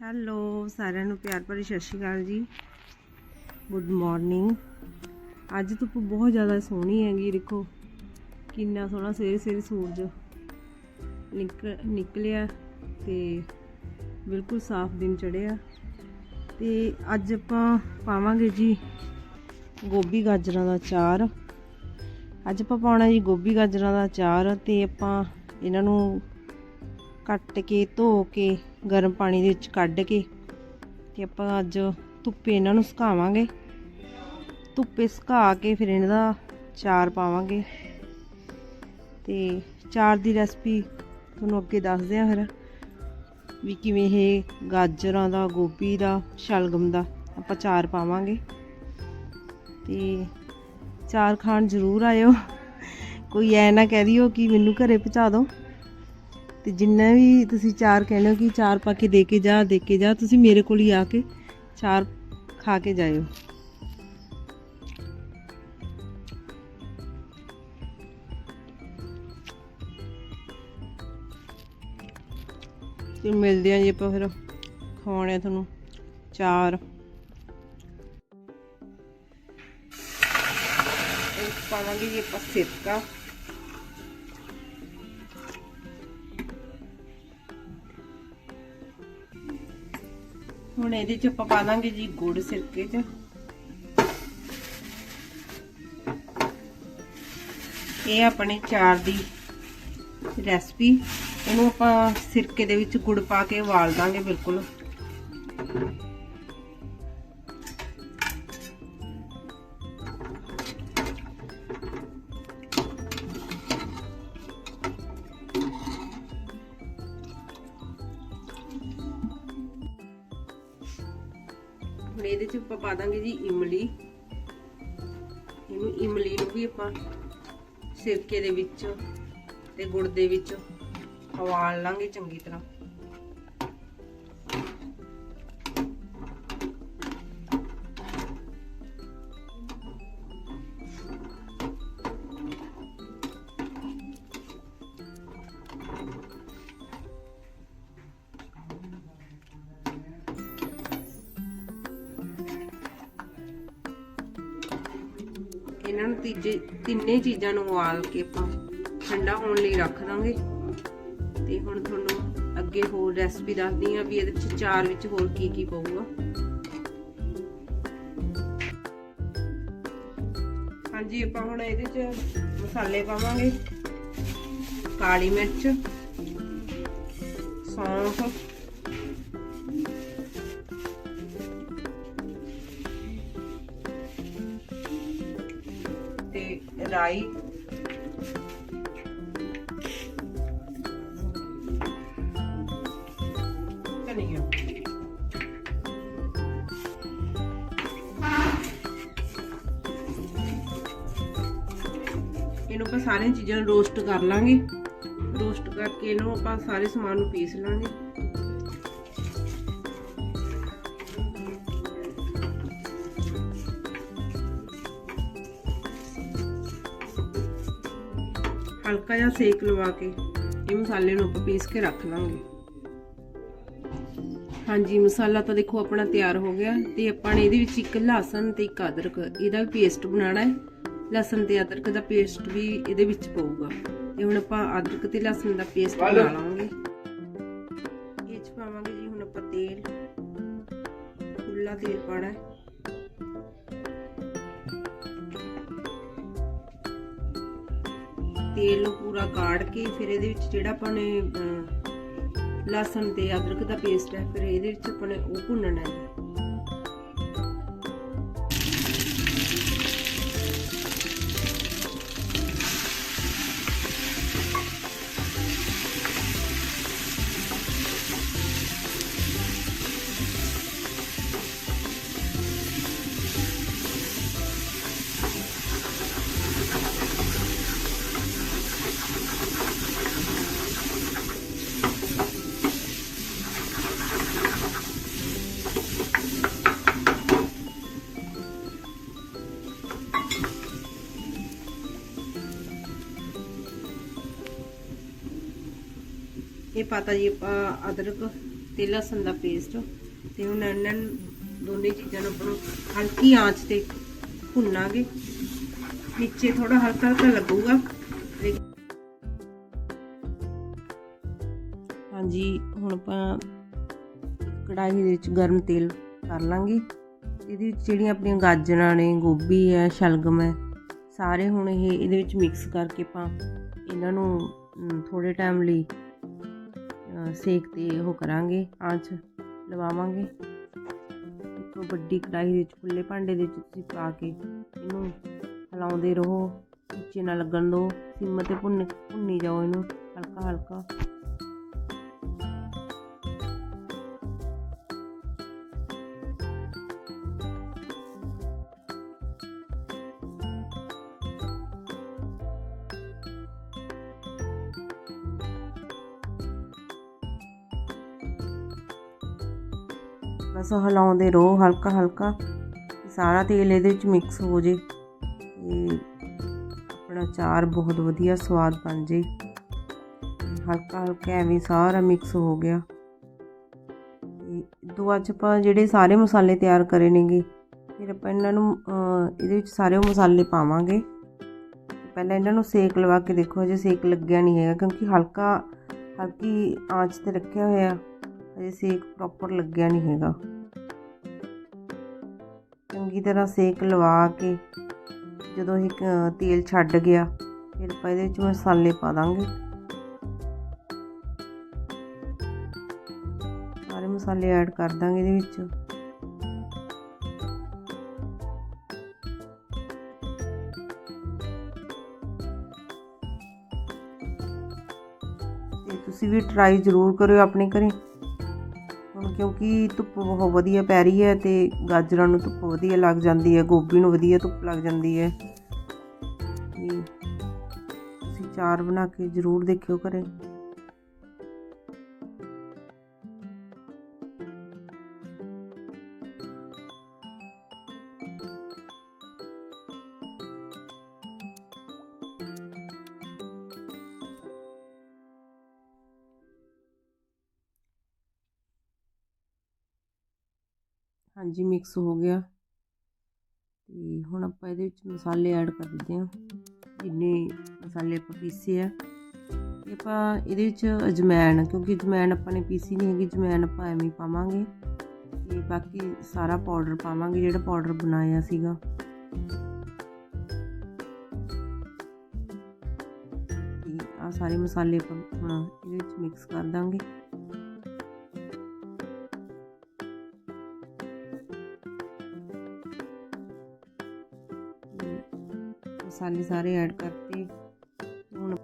Hello, ਸਾਰਿਆਂ ਨੂੰ ਪਿਆਰ ਭਰੀ ਸਤਿ ਸ਼੍ਰੀ ਅਕਾਲ ਜੀ। ਗੁੱਡ ਮਾਰਨਿੰਗ ਅੱਜ ਧੁੱਪ ਬਹੁਤ ਜ਼ਿਆਦਾ ਸੋਹਣੀ ਹੈਗੀ, ਦੇਖੋ। ਕਿੰਨਾ ਸੋਹਣਾ ਸਵੇਰੇ ਸਵੇਰੇ ਸੂਰਜ ਨਿਕਲ ਨਿਕਲਿਆ ਤੇ ਬਿਲਕੁਲ ਸਾਫ਼ ਦਿਨ ਚੜਿਆ ਤੇ ਅੱਜ ਆਪਾਂ ਪਾਵਾਂਗੇ ਜੀ ਗੋਭੀ ਗਾਜਰਾਂ ਦਾ ਚਾਰ ਅੱਜ ਆਪਾਂ ਪਾਉਣਾ ਜੀ ਗੋਭੀ ਗਾਜਰਾਂ ਦਾ ਚਾਰ ਤੇ ਆਪਾਂ ਇਹਨਾਂ ਨੂੰ ਕੱਟ ਕੇ, ਧੋ ਕੇ, ਗਰਮ ਪਾਣੀ ਦੇ ਵਿੱਚ ਕੱਢ ਕੇ ਤੇ ਆਪਾਂ ਅੱਜ ਧੁੱਪੇ ਇਹਨਾਂ ਨੂੰ ਸੁਕਾਵਾਂਗੇ। ਧੁੱਪੇ ਸੁਕਾ ਕੇ ਫਿਰ ਇਹਨਾਂ ਦਾ ਚਾਰ ਪਾਵਾਂਗੇ। ਤੇ ਚਾਰ ਦੀ ਰੈਸਪੀ ਤੁਹਾਨੂੰ ਅੱਗੇ ਦੱਸਦੇ ਆ ਫਿਰ, ਵੀ ਕਿਵੇਂ ਇਹ ਗਾਜਰਾਂ ਦਾ, ਗੋਭੀ ਦਾ, ਸ਼ਲਗਮ ਦਾ ਆਪਾਂ ਚਾਰ ਪਾਵਾਂਗੇ। ਤੇ ਚਾਰ ਖਾਣ ਜ਼ਰੂਰ ਆਇਓ। ਕੋਈ ਐ ਨਾ ਕਹਿ ਦਿਓ ਕਿ ਮੈਨੂੰ ਘਰੇ ਪਹੁੰਚਾ ਦਿਓ। ਤੇ ਜਿੰਨਾ ਵੀ ਤੁਸੀਂ ਚਾਰ ਕਹਿੰਦੇ ਹੋ ਕਿ ਚਾਰ ਪਾ ਕੇ ਦੇ ਕੇ ਜਾ, ਦੇ ਕੇ ਜਾ, ਤੁਸੀਂ ਮੇਰੇ ਕੋਲ ਹੀ ਆ ਕੇ ਚਾਰ ਖਾ ਕੇ ਜਾਇਓ। ਤੇ ਮਿਲਦੇ ਆਂ ਜੀ ਆਪਾਂ ਫਿਰ ਖਵਾਉਣੇ ਆ ਤੁਹਾਨੂੰ ਚਾਰ। ਪਾਵਾਂਗੇ ਜੀ ਆਪਾਂ ਸਿਰਕਾ ਹੁਣ ਇਹਦੇ ਚ ਆਪਾਂ ਪਾ ਦਾਂਗੇ ਜੀ ਗੁੜ ਸਿਰਕੇ ਚ। ਇਹ ਆਪਣੇ ਚਾਰ ਦੀ ਰੈਸਪੀ ਇਹਨੂੰ ਆਪਾਂ ਸਿਰਕੇ ਦੇ ਵਿੱਚ ਗੁੜ ਪਾ ਕੇ ਉਬਾਲ ਦਾਂਗੇ ਬਿਲਕੁਲ। ਹੁਣ ਇਹਦੇ ਚ ਆਪਾਂ ਪਾ ਦਾਂਗੇ ਜੀ ਇਮਲੀ। ਇਹਨੂੰ ਇਮਲੀ ਨੂੰ ਵੀ ਆਪਾਂ ਸਿਰਕੇ ਦੇ ਵਿੱਚ ਤੇ ਗੁੜ ਦੇ ਵਿੱਚ ਉਬਾਲ ਲਾਂਗੇ ਚੰਗੀ ਤਰ੍ਹਾਂ। ਇਹਨਾਂ ਨੂੰ ਤੀਜੇ ਤਿੰਨੇ ਚੀਜ਼ਾਂ ਨੂੰ ਉਬਾਲ ਕੇ ਆਪਾਂ ਠੰਡਾ ਹੋਣ ਲਈ ਰੱਖ ਦਾਂਗੇ। ਤੇ ਹੁਣ ਤੁਹਾਨੂੰ ਅੱਗੇ ਹੋਰ ਰੈਸਪੀ ਦੱਸਦੀ ਆ ਵੀ ਇਹਦੇ ਵਿੱਚ ਚਾਰ ਵਿੱਚ ਹੋਰ ਕੀ ਕੀ ਪਊਗਾ। ਹਾਂਜੀ, ਆਪਾਂ ਹੁਣ ਇਹਦੇ ਚ ਮਸਾਲੇ ਪਾਵਾਂਗੇ। ਕਾਲੀ ਮਿਰਚ, ਸੌਂਫ ਤੇ ਰਾਈ ਧਨੀਆ ਇਹਨੂੰ ਆਪਾਂ ਸਾਰੀਆਂ ਚੀਜ਼ਾਂ ਨੂੰ ਰੋਸਟ ਕਰ ਲਾਂਗੇ। ਰੋਸਟ ਕਰਕੇ ਇਹਨੂੰ ਆਪਾਂ ਸਾਰੇ ਸਮਾਨ ਨੂੰ ਪੀਸ ਲਾਂਗੇ। ਹਲਕਾ ਜਿਹਾ ਸੇਕ ਲਵਾ ਕੇ ਇਹ ਮਸਾਲੇ ਨੂੰ ਆਪਾਂ ਪੀਸ ਕੇ ਰੱਖ ਲਾਂਗੇ। ਹਾਂਜੀ ਮਸਾਲਾ ਤਾਂ ਦੇਖੋ ਆਪਣਾ ਤਿਆਰ ਹੋ ਗਿਆ ਤੇ ਆਪਾਂ ਨੇ ਇਹਦੇ ਵਿੱਚ ਇੱਕ ਲਸਣ ਤੇ ਇੱਕ ਅਦਰਕ ਇਹਦਾ ਵੀ ਪੇਸਟ ਬਣਾਉਣਾ ਹੈ। ਲਸਣ ਤੇ ਅਦਰਕ ਦਾ ਪੇਸਟ ਵੀ ਇਹਦੇ ਵਿੱਚ ਪਊਗਾ। ਤੇ ਹੁਣ ਆਪਾਂ ਅਦਰਕ ਤੇ ਲਸਣ ਦਾ ਪੇਸਟ ਬਣਾ ਲਾਂਗੇ। ਇਹ ਚ ਪਾਵਾਂਗੇ ਜੀ ਹੁਣ ਆਪਾਂ ਤੇਲ। ਖੁੱਲਾ ਤੇਲ ਪਾਣਾ ਹੈ। ਤੇਲ ਨੂੰ ਪੂਰਾ ਕਾੜ ਕੇ ਫਿਰ ਇਹਦੇ ਵਿੱਚ ਜਿਹੜਾ ਆਪਾਂ ਨੇ ਲਸਣ ਤੇ ਅਦਰਕ ਦਾ ਪੇਸਟ ਹੈ, ਫਿਰ ਇਹਦੇ ਵਿੱਚ ਆਪਾਂ ਨੇ ਉਹ ਭੁੰਨਣਾ ਹੈ। ਇਹ ਪਾਤਾ ਜੀ ਆਪਾਂ ਅਦਰਕ ਤੇ ਲਸਣ ਦਾ ਪੇਸਟ ਤੇ ਹੁਣ ਇਹਨਾਂ ਨੂੰ ਦੋਨੇ ਚੀਜ਼ਾਂ ਨੂੰ ਆਪਾਂ ਹਲਕੀ ਆਂਚ ਤੇ ਭੁੰਨਾਂਗੇ। ਨੀਚੇ ਥੋੜਾ ਹਲਕਾ ਹਲਕਾ ਲੱਗੂਗਾ। ਤੇ- ਹਾਂਜੀ, ਹੁਣ ਆਪਾਂ ਕੜਾਹੀ ਦੇ ਵਿੱਚ ਗਰਮ ਤੇਲ ਕਰ ਲਾਂਗੇ। ਇਹਦੇ ਵਿੱਚ ਜਿਹੜੀਆਂ ਆਪਣੀਆਂ ਗਾਜਰਾਂ ਨੇ, ਗੋਭੀ ਹੈ, ਸ਼ਲਗਮ ਹੈ, ਸਾਰੇ ਹੁਣ ਇਹ ਇਹਦੇ ਵਿੱਚ ਮਿਕਸ ਕਰਕੇ ਆਪਾਂ ਇਹਨਾਂ ਨੂੰ ਥੋੜੇ ਟਾਈਮ ਲਈ ਸੇਕ ਤੇ ਉਹ ਕਰਾਂਗੇ, ਆਂਚ ਲਵਾਵਾਂਗੇ। ਇੱਕ ਵੱਡੀ ਕੜਾਹੀ ਦੇ ਵਿੱਚ ਖੁੱਲੇ ਭਾਂਡੇ ਦੇ ਵਿੱਚ ਤੁਸੀਂ ਪਾ ਕੇ ਇਹਨੂੰ ਹਿਲਾਉਂਦੇ ਰਹੋ, ਉੱਚੇ ਨਾ ਲੱਗਣ ਦਿਓ। ਸਿਮ ਤੇ ਭੁੰਨ ਭੁੰਨੀ ਜਾਓ ਇਹਨੂੰ ਹਲਕਾ ਹਲਕਾ ਬਸ ਹਿਲਾਉਂਦੇ ਰਹੋ ਹਲਕਾ ਹਲਕਾ। ਸਾਰਾ ਤੇਲ ਇਹਦੇ ਵਿੱਚ ਮਿਕਸ ਹੋ ਜੇ ਤੇ ਆਪਣਾ ਚਾਰ ਬਹੁਤ ਵਧੀਆ ਸਵਾਦ ਬਣ ਜੇ। ਹਲਕਾ ਹਲਕਾ ਐਵੇਂ ਸਾਰਾ ਮਿਕਸ ਹੋ ਗਿਆ। ਦੋ ਅੱਜ ਆਪਾਂ ਜਿਹੜੇ ਸਾਰੇ ਮਸਾਲੇ ਤਿਆਰ ਕਰੇ ਨੇਗੇ, ਫਿਰ ਆਪਾਂ ਇਹਨਾਂ ਨੂੰ ਇਹਦੇ ਵਿੱਚ ਸਾਰੇ ਮਸਾਲੇ ਪਾਵਾਂਗੇ। ਪਹਿਲਾਂ ਇਹਨਾਂ ਨੂੰ ਸੇਕ ਲਵਾ ਕੇ ਦੇਖੋ ਅਜੇ ਸੇਕ ਲੱਗਿਆ ਨਹੀਂ ਹੈਗਾ ਕਿਉਂਕਿ ਹਲਕਾ, ਹਲਕੀ ਆਂਚ ਤੇ ਰੱਖਿਆ ਹੋਇਆ। ਅਜੇ ਸੇਕ ਪ੍ਰੋਪਰ ਲੱਗਿਆ ਨਹੀਂ ਹੈਗਾ। ਚੰਗੀ ਤਰ੍ਹਾਂ ਸੇਕ ਲਵਾ ਕੇ ਜਦੋਂ ਇਹ ਤੇਲ ਛੱਡ ਗਿਆ, ਫਿਰ ਆਪਾਂ ਇਹਦੇ ਵਿੱਚ ਮਸਾਲੇ ਪਾ ਦਾਂਗੇ। ਸਾਰੇ ਮਸਾਲੇ ਐਡ ਕਰ ਦਾਂਗੇ ਇਹਦੇ ਵਿੱਚ। ਤੇ ਤੁਸੀਂ ਵੀ ਟਰਾਈ ਜ਼ਰੂਰ ਕਰਿਓ ਆਪਣੇ ਘਰੇ। ਹੁਣ ਕਿਉਂਕਿ ਧੁੱਪ ਬਹੁਤ ਵਧੀਆ ਪੈ ਰਹੀ ਹੈ ਤੇ ਗਾਜਰਾਂ ਨੂੰ ਧੁੱਪ ਵਧੀਆ ਲੱਗ ਜਾਂਦੀ ਹੈ, ਗੋਭੀ ਨੂੰ ਵਧੀਆ ਧੁੱਪ ਲੱਗ ਜਾਂਦੀ ਹੈ। ਤੇ ਤੁਸੀਂ ਚਾਰ ਬਣਾ ਕੇ ਜ਼ਰੂਰ ਦੇਖਿਓ ਘਰੇ। ਹਾਂਜੀ ਮਿਕਸ ਹੋ ਗਿਆ। ਤੇ ਹੁਣ ਆਪਾਂ ਇਹਦੇ ਵਿੱਚ ਮਸਾਲੇ ਐਡ ਕਰ ਦਿੰਦੇ ਹਾਂ। ਜਿੰਨੇ ਮਸਾਲੇ ਆਪਾਂ ਪੀਸੇ ਆ। ਤੇ ਆਪਾਂ ਇਹਦੇ ਵਿੱਚ ਅਜਮੈਨ, ਕਿਉਂਕਿ ਅਜਮੈਨ ਆਪਾਂ ਨੇ ਪੀਸੀ ਨਹੀਂ ਹੈਗੀ, ਅਜਮੈਨ ਆਪਾਂ ਐਵੇਂ ਹੀ ਪਾਵਾਂਗੇ। ਤੇ ਬਾਕੀ ਸਾਰਾ ਪਾਊਡਰ ਪਾਵਾਂਗੇ, ਜਿਹੜਾ ਪਾਊਡਰ ਬਣਾਇਆ ਸੀਗਾ। ਤੇ ਆ ਸਾਰੇ ਮਸਾਲੇ ਆਪਾਂ ਹੁਣ ਇਹਦੇ ਵਿੱਚ ਮਿਕਸ ਕਰ ਦਾਂਗੇ। ਮਸਾਲੇ ਸਾਰੇ ਐਡ ਕਰਤੇ। ਹੁਣ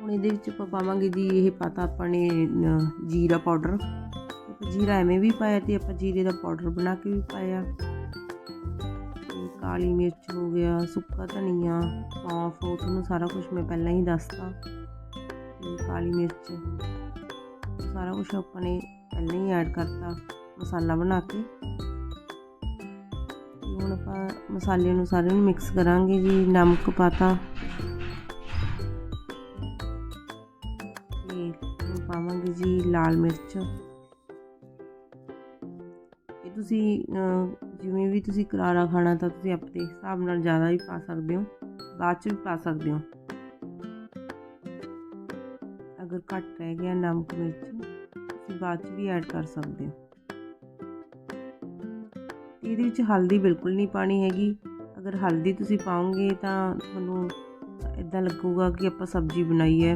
ਹੁਣ ਇਹਦੇ ਵਿੱਚ ਆਪਾਂ ਪਾਵਾਂਗੇ ਜੀ ਇਹ ਪਤਾ ਆਪਾਂ ਨੇ ਜੀਰਾ ਪਾਊਡਰ ਆਪਾਂ ਜੀਰਾ ਐਵੇਂ ਵੀ ਪਾਇਆ ਤੇ ਆਪਾਂ ਜੀਰੇ ਦਾ ਪਾਊਡਰ ਬਣਾ ਕੇ ਵੀ ਪਾਇਆ। ਕਾਲੀ ਮਿਰਚ ਹੋ ਗਿਆ, ਸੁੱਕਾ ਧਨੀਆ, ਸੌਂਫ, ਉਹ ਤੁਹਾਨੂੰ ਸਾਰਾ ਕੁਝ ਮੈਂ ਪਹਿਲਾਂ ਹੀ ਦੱਸਤਾ। ਕਾਲੀ ਮਿਰਚ, ਸਾਰਾ ਕੁਝ ਆਪਾਂ ਨੇ ਪਹਿਲਾਂ ਹੀ ਐਡ ਕਰਤਾ ਮਸਾਲਾ ਬਣਾ ਕੇ। ਹੁਣ ਆਪਾਂ ਮਸਾਲੇ ਨੂੰ ਸਾਰੇ ਨੂੰ ਮਿਕਸ ਕਰਾਂਗੇ ਜੀ ਨਮਕ ਪਾਤਾ। ਤੇ ਪਾਵਾਂਗੇ ਜੀ ਲਾਲ ਮਿਰਚ। ਇਹ ਤੁਸੀਂ ਅਹ, ਜਿਵੇਂ ਵੀ ਤੁਸੀਂ ਕਰਾਰਾ ਖਾਣਾ ਤਾਂ ਤੁਸੀਂ ਆਪਣੇ ਹਿਸਾਬ ਨਾਲ ਜ਼ਿਆਦਾ ਵੀ ਪਾ ਸਕਦੇ ਹੋ ਬਾਅਦ ਚ ਵੀ ਪਾ ਸਕਦੇ ਹੋ। ਅਗਰ ਘੱਟ ਰਹਿ ਗਿਆ ਨਮਕ ਮਿਰਚ ਤੁਸੀਂ ਬਾਅਦ ਚ ਵੀ ਐਡ ਕਰ ਸਕਦੇ ਹੋ। ਇਹਦੇ ਵਿੱਚ ਹਲਦੀ ਬਿਲਕੁਲ ਨਹੀਂ ਪਾਣੀ ਹੈਗੀ। ਅਗਰ ਹਲਦੀ ਤੁਸੀਂ ਪਾਓਗੇ ਤਾਂ ਤੁਹਾਨੂੰ ਇਦਾਂ ਲੱਗੂਗਾ ਕਿ ਆਪਾਂ ਸਬਜ਼ੀ ਬਣਾਈ ਹੈ,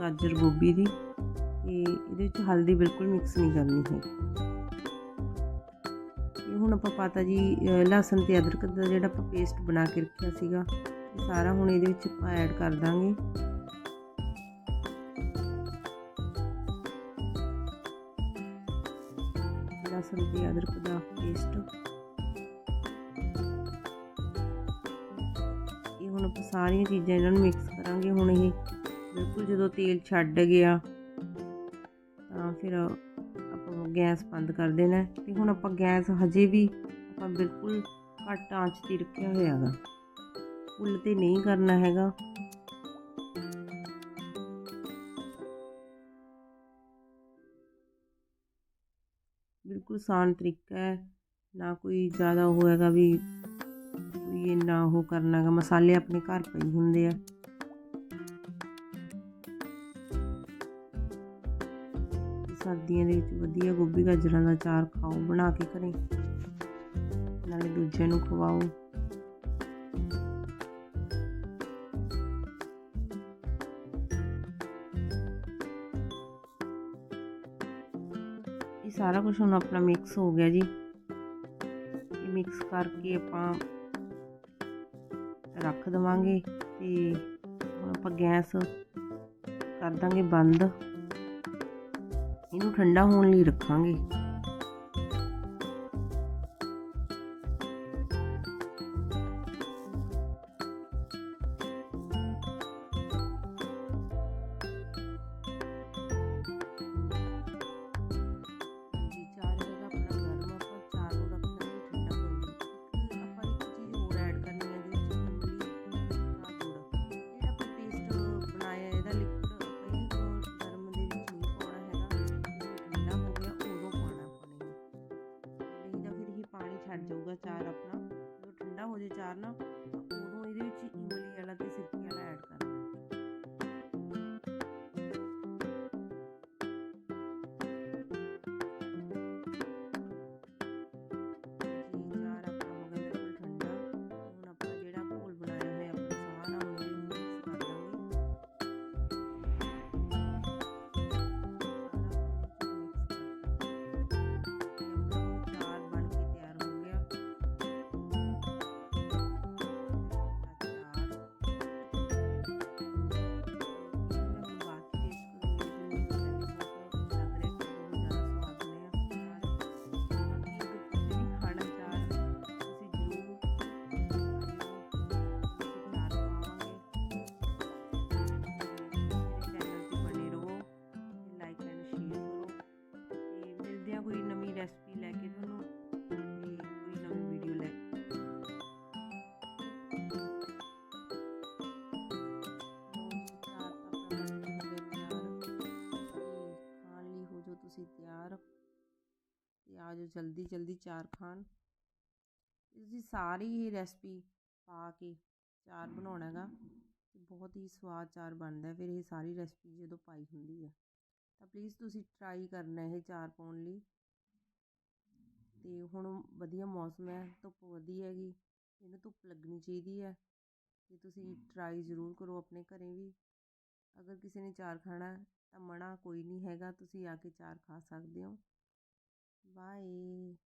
ਗਾਜਰ ਗੋਭੀ ਦੀ। ਤੇ ਇਹਦੇ ਵਿੱਚ ਹਲਦੀ ਬਿਲਕੁਲ ਮਿਕਸ ਨਹੀਂ ਕਰਨੀ ਹੈ ਇਹ ਹੁਣ ਆਪਾਂ ਪਾਤਾ ਜੀ ਲਸਣ ਲਹਸਨ ਤੇ ਅਦਰਕ ਦਾ ਜਿਹੜਾ ਆਪਾਂ ਪੇਸਟ ਬਣਾ ਕੇ ਰੱਖਿਆ ਸੀਗਾ, ਇਹ ਸਾਰਾ ਹੁਣ ਇਹਦੇ ਵਿੱਚ ਆਪਾਂ ਐਡ ਕਰ ਦਾਂਗੇ। ਲਸਣ ਤੇ ਅਦਰਕ ਦਾ ਪੇਸਟ ਹੁਣ ਆਪਾਂ ਸਾਰੀਆਂ ਚੀਜ਼ਾਂ ਇਹਨਾਂ ਨੂੰ ਮਿਕਸ ਕਰਾਂਗੇ। ਹੁਣ ਇਹ ਬਿਲਕੁਲ ਜਦੋਂ ਤੇਲ ਛੱਡ ਗਿਆ, ਤਾਂ ਫਿਰ ਆਪਾਂ ਗੈਸ ਬੰਦ ਕਰ ਦੇਣਾ ਤੇ ਹੁਣ ਆਪਾਂ ਗੈਸ ਹਜੇ ਵੀ ਆਪਾਂ ਬਿਲਕੁਲ ਘੱਟ ਆਂਚ ਤੇ ਰੱਖਿਆ ਹੋਇਆ ਹੈਗਾ। ਫੁੱਲ ਤੇ ਨਹੀਂ ਕਰਨਾ ਹੈਗਾ। ਬਿਲਕੁਲ ਆਸਾਨ ਤਰੀਕਾ ਹੈ। ਨਾ ਕੋਈ ਜ਼ਿਆਦਾ ਉਹ ਹੈਗਾ ਵੀ ਕੋਈ ਇੰਨਾ ਉਹ ਕਰਨਾ ਗਾ, ਮਸਾਲੇ ਆਪਣੇ ਘਰ ਪਈ ਹੁੰਦੇ ਆ। ਸਰਦੀਆਂ ਦੇ ਵਿੱਚ ਵਧੀਆ ਗੋਭੀ ਗਾਜਰਾਂ ਦਾ ਚਾਰ ਖਾਓ, ਬਣਾ ਕੇ ਘਰੇ। ਨਾਲੇ ਦੂਜਿਆਂ ਨੂੰ ਖਵਾਓ। ਇਹ ਸਾਰਾ ਕੁਝ ਹੁਣ ਆਪਣਾ ਮਿਕਸ ਹੋ ਗਿਆ ਜੀ। ਇਹ ਮਿਕਸ ਕਰਕੇ ਆਪਾਂ ਰੱਖ ਦਵਾਂਗੇ ਤੇ ਹੁਣ ਆਪਾਂ ਗੈਸ ਕਰ ਦਾਂਗੇ ਬੰਦ। ਇਹਨੂੰ ਠੰਡਾ ਹੋਣ ਲਈ ਰੱਖਾਂਗੇ। ਜਾਊਗਾ ਚਾਰ ਆਪਣਾ ਜਦੋਂ ਠੰਡਾ ਹੋ ਜੇ ਚਾਰ ਨਾ ਮਿਲਦੇ ਆ ਕੋਈ ਨਵੀਂ ਰੈਸਪੀ ਲੈ ਕੇ ਤੁਹਾਨੂੰ ਕੋਈ ਨਵੀਂ ਵੀਡੀਓ ਲੈ ਤਿਆਰ ਤੇ ਤੁਸੀਂ ਤਿਆਰ ਤੇ ਆ ਜਾਓ ਜਲਦੀ ਜਲਦੀ ਚਾਰ ਖਾਣ। ਤੁਸੀਂ ਸਾਰੀ ਹੀ ਰੈਸਪੀ ਪਾ ਕੇ ਚਾਰ ਬਣਾਉਣਾ ਹੈਗਾ ਬਹੁਤ ਹੀ ਸਵਾਦ ਚਾਰ ਬਣਦਾ ਫਿਰ ਇਹ ਸਾਰੀ ਰੈਸਪੀ ਜਦੋਂ ਪਾਈ ਹੁੰਦੀ ਆ ਤਾਂ ਪਲੀਜ਼ ਤੁਸੀਂ ਟਰਾਈ ਕਰਨਾ ਇਹ ਚਾਰ ਪਾਉਣ ਲਈ। ਤੇ ਹੁਣ ਵਧੀਆ ਮੌਸਮ ਹੈ, ਧੁੱਪ ਵਧੀਆ ਹੈਗੀ, ਇਹਨੂੰ ਧੁੱਪ ਲੱਗਣੀ ਚਾਹੀਦੀ ਹੈ। ਤੇ ਤੁਸੀਂ ਟਰਾਈ ਜ਼ਰੂਰ ਕਰੋ ਆਪਣੇ ਘਰੇ ਵੀ। ਅਗਰ ਕਿਸੇ ਨੇ ਚਾਰ ਖਾਣਾ ਤਾਂ ਮਨਾ ਕੋਈ ਨਹੀਂ ਹੈਗਾ, ਤੁਸੀਂ ਆ ਕੇ ਚਾਰ ਖਾ ਸਕਦੇ ਹੋ। ਬਾਏ